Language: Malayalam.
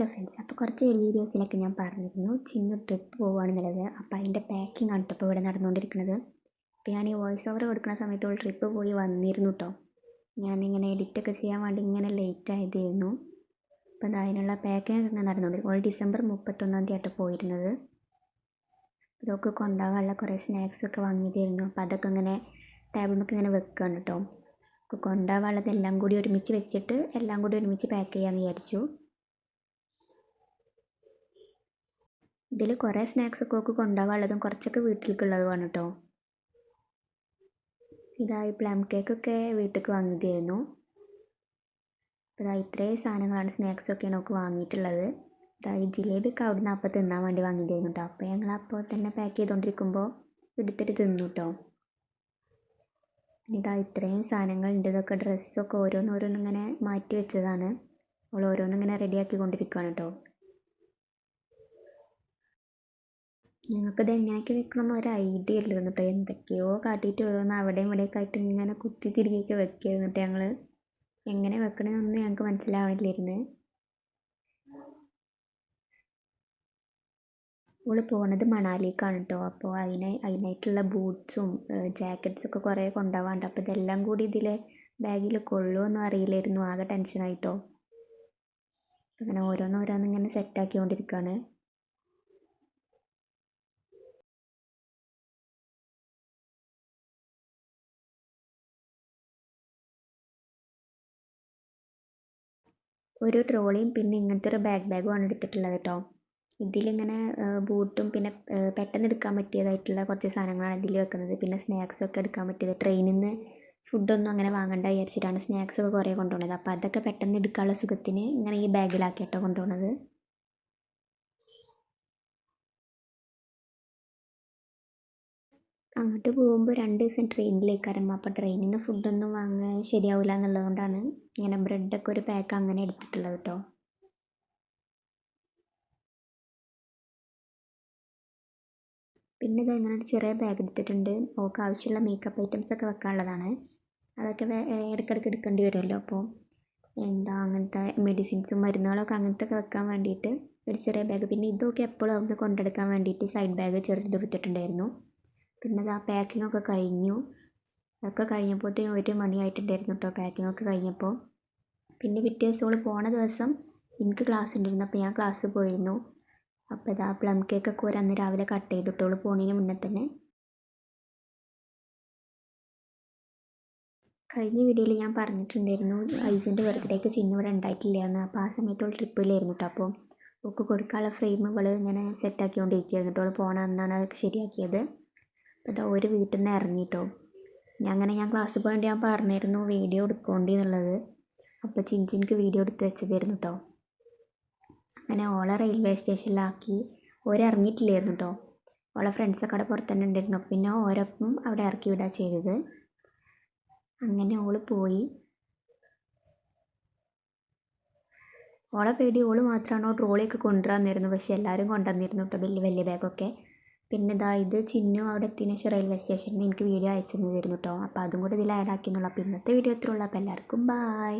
ഹലോ ഫ്രണ്ട്സ് അപ്പോൾ കുറച്ച് വീഡിയോസിലൊക്കെ ഞാൻ പറഞ്ഞിരുന്നു ചിന്നു ട്രിപ്പ് പോവുകയാണെന്നുള്ളത്. അപ്പോൾ അതിന്റെ പാക്കിംഗ് ആണ് ഇപ്പോൾ ഇവിടെ നടന്നുകൊണ്ടിരിക്കുന്നത്. അപ്പോൾ ഞാൻ ഈ വോയിസ് ഓവർ കൊടുക്കുന്ന സമയത്ത് ട്രിപ്പ് പോയി വന്നിരുന്നു കേട്ടോ. ഞാനിങ്ങനെ എഡിറ്റൊക്കെ ചെയ്യാൻ വേണ്ടി ഇങ്ങനെ ലേറ്റ് ആയതായിരുന്നു. അപ്പോൾ അത് അതിനുള്ള പാക്കിംഗ് ഒക്കെ നടന്നുകൊണ്ടിരിക്കും ഓൾ ഡിസംബർ മുപ്പത്തൊന്നാം തീയതി ആയിട്ട് പോയിരുന്നത്. ഇതൊക്കെ കൊണ്ടുപോകാനുള്ള കുറേ സ്നാക്സൊക്കെ വാങ്ങിയതായിരുന്നു. അപ്പോൾ അതൊക്കെ ഇങ്ങനെ ടേബിളിലേക്ക് ഇങ്ങനെ വെക്കുകയാണ് കേട്ടോ. കൊണ്ടുപോകാനുള്ളതെല്ലാം കൂടി ഒരുമിച്ച് വെച്ചിട്ട് എല്ലാം കൂടി ഒരുമിച്ച് പാക്ക് ചെയ്യാമെന്ന് വിചാരിച്ചു. ഇതിൽ കുറേ സ്നാക്സ് ഒക്കെ ഒക്കെ കൊണ്ടുപോകാനുള്ളതും കുറച്ചൊക്കെ വീട്ടിലേക്കുള്ളതുമാണ് കേട്ടോ ഇതായി പ്ലം കേക്കൊക്കെ വീട്ടിലേക്ക് വാങ്ങിയതായിരുന്നു. ഇതാ ഇത്രയും സാധനങ്ങളാണ് സ്നാക്സൊക്കെയാണ് ഒക്കെ വാങ്ങിയിട്ടുള്ളത്. ഇതായി ജിലേബിയൊക്കെ അവിടുന്ന് അപ്പം തിന്നാൻ വേണ്ടി വാങ്ങിയതായിരുന്നു കേട്ടോ അപ്പോൾ ഞങ്ങൾ അപ്പോൾ തന്നെ പാക്ക് ചെയ്തുകൊണ്ടിരിക്കുമ്പോൾ എടുത്തിട്ട് തിന്നു കേട്ടോ ഇതാ ഇത്രയും സാധനങ്ങളുണ്ട്. ഇതൊക്കെ ഡ്രസ്സൊക്കെ ഓരോന്നോരോന്നിങ്ങനെ മാറ്റി വെച്ചതാണ്. അവൾ ഓരോന്നിങ്ങനെ റെഡിയാക്കി കൊണ്ടിരിക്കുകയാണ് കേട്ടോ ഞങ്ങൾക്കിത് എങ്ങനെയൊക്കെ വെക്കണമെന്ന് ഒരു ഐഡിയ ഇല്ലായിരുന്നു കേട്ടോ എന്തൊക്കെയോ കാട്ടിയിട്ട് ഓരോന്ന് അവിടെയും ഇവിടെയൊക്കെ ആയിട്ട് ഇങ്ങനെ കുത്തി തിരികെയൊക്കെ വെക്കുകയായിരുന്നു കേട്ടോ ഞങ്ങൾ എങ്ങനെ വെക്കണമെന്നൊന്നും ഞങ്ങൾക്ക് മനസ്സിലാവണില്ലായിരുന്നു. ഓൾ പോണത് മണാലിക്കാണ് കേട്ടോ അപ്പോൾ അതിന് അതിനായിട്ടുള്ള ബൂട്ട്സും ജാക്കറ്റ്സൊക്കെ കുറേ കൊണ്ടുപോകാണ്ട് അപ്പോൾ ഇതെല്ലാം കൂടി ഇതിൽ ബാഗിൽ കൊള്ളുമെന്നും അറിയില്ലായിരുന്നു. ആകെ ടെൻഷനായിട്ടോ അങ്ങനെ ഓരോന്നോരോന്നിങ്ങനെ സെറ്റാക്കിക്കൊണ്ടിരിക്കുകയാണ് ഒരു ട്രോളിയും പിന്നെ ഇങ്ങനത്തെ ഒരു ബാക്ക് ബാഗുമാണ് എടുത്തിട്ടുള്ളത് കേട്ടോ ഇതിലിങ്ങനെ ബൂട്ടും പിന്നെ പെട്ടെന്ന് എടുക്കാൻ പറ്റിയതായിട്ടുള്ള കുറച്ച് സാധനങ്ങളാണ് ഇതിൽ വെക്കുന്നത്. പിന്നെ സ്നാക്സൊക്കെ എടുക്കാൻ പറ്റിയത്. ട്രെയിനിൽ നിന്ന് ഫുഡൊന്നും അങ്ങനെ വാങ്ങണ്ട വിചാരിച്ചിട്ടാണ് സ്നാക്സൊക്കെ കുറേ കൊണ്ടുപോകുന്നത് അപ്പോൾ അതൊക്കെ പെട്ടെന്ന് എടുക്കാനുള്ള സുഖത്തിന് ഇങ്ങനെ ഈ ബാഗിലാക്കിയിട്ടാണ് കൊണ്ടുപോകുന്നത് അങ്ങോട്ട് പോകുമ്പോൾ രണ്ട് ദിവസം ട്രെയിനിലേക്കാരം അപ്പോൾ ട്രെയിനിൽ നിന്ന് ഫുഡൊന്നും വാങ്ങാൻ ശരിയാവില്ല എന്നുള്ളതുകൊണ്ടാണ് ഇങ്ങനെ ബ്രെഡൊക്കെ ഒരു പാക്ക് അങ്ങനെ എടുത്തിട്ടുള്ളത് കേട്ടോ പിന്നെ ഇത് ഇങ്ങനൊരു ഒരു ചെറിയ ബാഗ് എടുത്തിട്ടുണ്ട്. ഓക്ക് ആവശ്യമുള്ള മേക്കപ്പ് ഐറ്റംസ് ഒക്കെ വെക്കാനുള്ളതാണ്. അതൊക്കെ ഇടയ്ക്കിടയ്ക്ക് എടുക്കേണ്ടി വരുമല്ലോ. അപ്പോൾ എന്താ അങ്ങനത്തെ മെഡിസിൻസും മരുന്നുകളൊക്കെ അങ്ങനത്തെ ഒക്കെ വെക്കാൻ വേണ്ടിയിട്ട് ഒരു ചെറിയ ബാഗ് പിന്നെ ഇതൊക്കെ എപ്പോഴും അവിടുന്ന് കൊണ്ടെടുക്കാൻ വേണ്ടിയിട്ട് സൈഡ് ബാഗ് ചെറുത് എടുത്തിട്ടുണ്ടായിരുന്നു പിന്നെ ആ പാക്കിംഗ് ഒക്കെ കഴിഞ്ഞു. അതൊക്കെ കഴിഞ്ഞപ്പോഴത്തേനും ഒരു മണിയായിട്ടുണ്ടായിരുന്നു കേട്ടോ പാക്കിംഗ് ഒക്കെ കഴിഞ്ഞപ്പോൾ പിന്നെ പിറ്റേ ദിവസം അവൾ പോണ ദിവസം എനിക്ക് ക്ലാസ് ഉണ്ടായിരുന്നു അപ്പോൾ ഞാൻ ക്ലാസ് പോയിരുന്നു. അപ്പോൾ ഇതാ പ്ലം കേക്കൊക്കെ ഒരു അന്ന് രാവിലെ കട്ട് ചെയ്തിട്ടോളൂ പോണതിന് മുന്നേ തന്നെ. കഴിഞ്ഞ വീഡിയോയിൽ ഞാൻ പറഞ്ഞിട്ടുണ്ടായിരുന്നു ഐസിന്റെ ബർത്ത്ഡേക്ക് ചിന്നു ഇവിടെ ഉണ്ടായിട്ടില്ല എന്ന് അപ്പോൾ ആ സമയത്ത് അവൾ ട്രിപ്പിലായിരുന്നു കേട്ടോ അപ്പോൾ ഒക്കെ കൊടുക്കാനുള്ള ഫ്രെയിം ഇവൾ ഇങ്ങനെ സെറ്റാക്കിക്കൊണ്ടിരിക്കുകയായിരുന്നു കേട്ടോ അവൾ പോണ അന്നാണ് അതൊക്കെ ശരിയാക്കിയത്. അപ്പോൾ ഇതാ ഒരു വീട്ടിൽ നിന്ന് ഇറങ്ങിയിട്ടോ ഞാൻ അങ്ങനെ ഞാൻ ക്ലാസ്സിൽ പോയിട്ട് ഞാൻ പറഞ്ഞിരുന്നു വീഡിയോ എടുക്കേണ്ടി എന്നുള്ളത്. അപ്പോൾ ചിഞ്ചിനിക്ക് വീഡിയോ എടുത്ത് വെച്ചതായിരുന്നു കേട്ടോ അങ്ങനെ ഓളെ റെയിൽവേ സ്റ്റേഷനിലാക്കി ഓരിറങ്ങിയിട്ടില്ലായിരുന്നു കേട്ടോ ഓളെ ഫ്രണ്ട്സൊക്കെ അവിടെ പുറത്ത് തന്നെ ഉണ്ടായിരുന്നു പിന്നെ ഓരൊപ്പം അവിടെ ഇറക്കി വിടാ ചെയ്തത്. അങ്ങനെ ഓൾ പോയി. ഓളെ പേടി ഓൾ മാത്രമാണോ ട്രോളിയൊക്കെ കൊണ്ടുവന്നിരുന്നു പക്ഷെ എല്ലാവരും കൊണ്ടുവന്നിരുന്നു കേട്ടോ വലിയ വലിയ ബാഗൊക്കെ പിന്നെ ഇതാ ഇത് ചിന്നു അവിടെ എത്തിയതിനു ശേഷം റെയിൽവേ സ്റ്റേഷനിൽ നിന്ന് എനിക്ക് വീഡിയോ അയച്ചു തന്നിരുന്നു കേട്ടോ അപ്പോൾ അതും കൂടി ഇതിൽ ആഡ് ആക്കിയെന്നുള്ളൂ അപ്പോൾ ഇന്നത്തെ വീഡിയോ ഇത്രയേ ഉള്ളൂ. അപ്പോൾ എല്ലാവർക്കും ബായ്